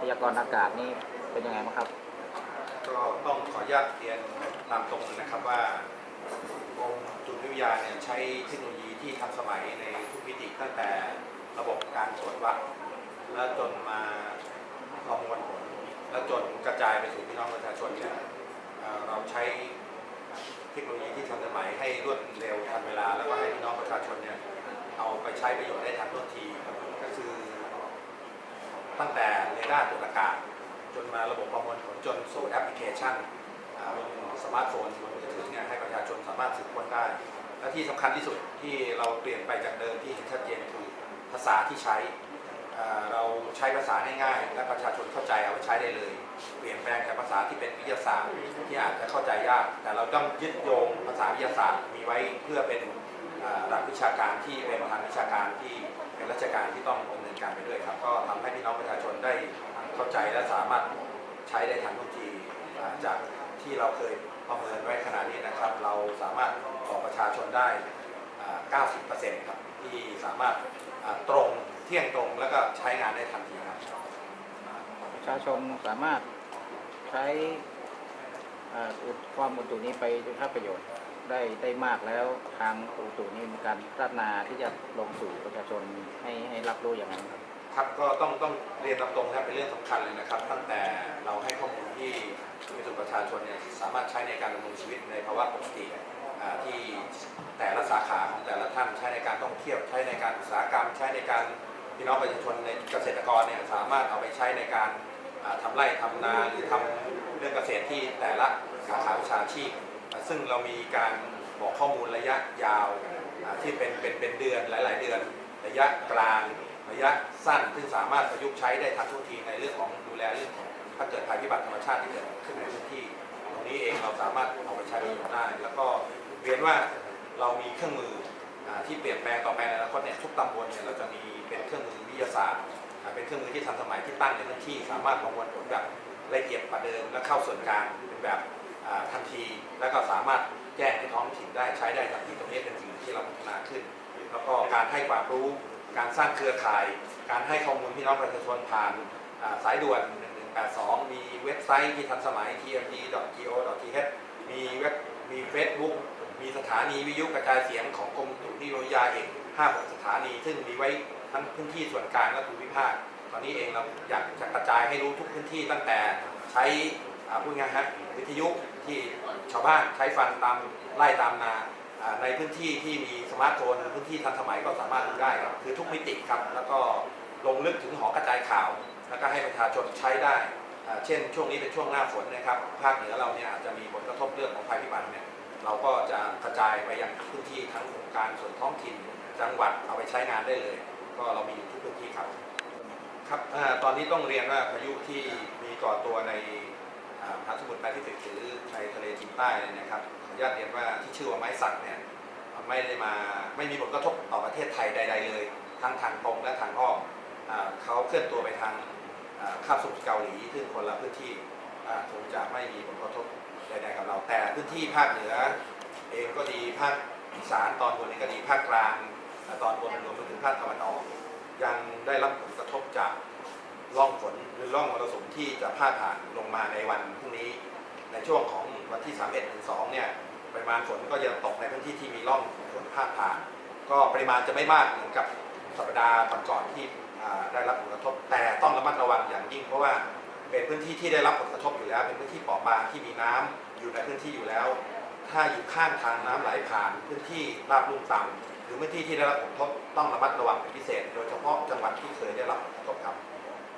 พยากรณ์อากาศนี่เป็นยังไงบ้างครับก็ต้องขออนุญาตเรียนตามตรงนะครับว่ากรมอุตุนิยมวิทยาเนี่ยใช้เทคโนโลยีที่ทันสมัยในทุกมิติตั้งแต่ระบบการตรวจวัดและจนมาประมวลผลและจนกระจายไปสู่พี่น้องประชาชนเนี่ยเราใช้เทคโนโลยีที่ทันสมัยให้รวดเร็วทันเวลา แล้วก็ให้พี่น้องประชาชนเนี่ย เอาไปใช้ประโยชน์ได้ทันท่วงทีก็คือ ตั้งแต่เรดาร์ตรวจอากาศ จนมาระบบประมวลผลจนสู่แอปพลิเคชันอ่าบนสมาร์ทโฟนบนมือถือเนี่ยให้ประชาชนสามารถสืบค้นได้ และที่สำคัญที่สุดที่เราเปลี่ยนไปจากเดิมที่เห็นชัดเจนคือภาษาที่ใช้เราใช้ภาษาง่ายๆ และประชาชนเข้าใจเอาไปใช้ได้เลย เปลี่ยนแปลงจากภาษาที่เป็นวิทยาศาสตร์ที่อาจจะเข้าใจยาก แต่เราต้องยึดโยงภาษาวิทยาศาสตร์มีไว้เพื่อเป็น หลักวิชาการที่เป็นทางวิชาการที่เป็นราชการที่ต้องดำเนินการไปด้วยครับ ก็ทำให้พี่น้องประชาชนได้เข้าใจและสามารถใช้ได้ทันทุกทีจากที่เราเคยประเมินไว้ขนาดนี้นะครับ เราสามารถบอกประชาชนได้ 90%ครับที่สามารถตรงเที่ยงตรงแล้วก็ใช้งานได้ทันทีครับประชาชนสามารถใช้อุดความอุตุนี้ไปใช้ประโยชน์ ได้ได้มากแล้วทางอุตุนี้มีการพัฒนาที่จะลงสู่ประชาชนให้ให้รับรู้อย่างนั้นครับครับก็ต้องต้องเรียนตามตรงนะครับเป็นเรื่องสำคัญเลยนะครับ ตั้งแต่เราให้ข้อมูลที่มีสู่ประชาชนเนี่ยสามารถใช้ในการดำรงชีวิตในภาวะปกติที่แต่ละสาขาของแต่ละท่านใช้ในการท่องเที่ยวใช้ในการอุตสาหกรรม ใช้ในการพี่น้องประชาชนในเกษตรกรเนี่ยสามารถเอาไปใช้ในการอ่าทำไร่ทำนาหรือทำเรื่องเกษตรที่แต่ละสาขาวิชาชีพ ซึ่งเรามีการบอกข้อมูลระยะยาวที่เป็นเป็นเป็นเดือนหลาย ๆ เดือน ระยะกลางระยะสั้นซึ่งสามารถประยุกต์ใช้ได้ทันทุกทีในเรื่องของดูแลเรื่องของถ้าเกิดภัยพิบัติธรรมชาติที่เกิดขึ้นในพื้นที่ ตรงนี้เองเราสามารถเอาไปใช้ประโยชน์ได้ แล้วก็เรียนว่าเรามีเครื่องมือที่เปลี่ยนแปลงต่อไปในอนาคตเนี่ยทุกตำบลเนี่ยเราจะมีเป็นเครื่องมือวิทยาศาสตร์ เป็นเครื่องมือที่ทันสมัยที่ตั้งในพื้นที่ สามารถประมวลผลแบบละเอียดกว่าเดิมและเข้าส่วนกลางเป็นแบบ ทันที แล้วก็สามารถแจ้งในท้องถิ่นได้ใช้ได้ทันทีตรงนี้เป็นสิ่งที่เราพัฒนาขึ้น แล้วก็การให้ความรู้ การสร้างเครือข่าย การให้ข้อมูลพี่น้องประชาชนผ่านสายด่วน 1182 มีเว็บไซต์ที่ทันสมัย tmd.go.th มีเว็บมี Facebook มีสถานีวิทยุกระจายเสียงของกรมอุตุนิยมวิทยาเอง56 สถานี ซึ่งมีไว้ทั้งพื้นที่ส่วนกลางและภูมิภาค ตอนนี้เองเราอยากจะกระจายให้รู้ทุกพื้นที่ตั้งแต่ใช้ พูดง่ายฮะวิทยุที่ชาวบ้านใช้ฟังตามไล่ตามนาในพื้นที่ที่มีสมาร์ทโฟนพื้นที่ทันสมัยก็สามารถดูได้ครับคือทุกมิติครับ แล้วก็ลงลึกถึงหอกระจายข่าว แล้วก็ให้ประชาชนใช้ได้ เช่น ช่วงนี้เป็นช่วงหน้าฝนนะครับภาคเหนือเราเนี่ยอาจจะมีผลกระทบเรื่องของภัยพิบัติเนี่ยเราก็จะกระจายไปยังพื้นที่ทั้งองค์การส่วนท้องถิ่นจังหวัดเอาไปใช้งานได้เลย ก็เรามีอยู่ทุกพื้นที่ครับครับอตอนนี้ต้องเรียนว่าพายุที่มีก่อตัวใน อ่าทรแปซิฟิกหรือในทะเลจีนใต้เนี่ยนะครับขออนุญาตเรียนว่าที่ชื่อว่าไม้สักเนี่ยไม่ได้มาไม่มีผลกระทบต่อประเทศไทยใด ๆ เลย ทั้งทางตรงและทางอ้อมเขาเคลื่อนตัวไปทางอ่าคาบสมุทรเกาหลีซึ่งคนละพื้นที่คงจะไม่มีผลกระทบใดๆกับเรา แต่พื้นที่ภาคเหนือ เองก็ดีภาคอีสานตอนบนเองก็ดีภาคกลางตอนบนรวมไปถึงภาคตะวันออก ยังได้รับผลกระทบจาก ร่องฝนหรือร่องมรสุมที่จะพาดผ่านลงมาในวันพรุ่งนี้ ในช่วงของวันที่ 31ถึง2เนี่ยปริมาณฝนก็ยังตกในพื้นที่ที่มีร่องฝนพาดผ่าน ก็ปริมาณจะไม่มากเหมือนกับสัปดาห์ก่อนๆที่ได้รับผลกระทบ แต่ต้องระมัดระวังอย่างยิ่งเพราะว่าเป็นพื้นที่ที่ได้รับผลกระทบอยู่แล้ว เป็นพื้นที่เปราะบางที่มีน้ำอยู่ในพื้นที่อยู่แล้ว ถ้าอยู่ข้างทางน้ำไหลผ่านพื้นที่ราบลุ่มต่ำหรือพื้นที่ที่ได้รับผลกระทบต้องระมัดระวังเป็นพิเศษ โดยเฉพาะจังหวัดที่เคยได้รับผลกระทบครับ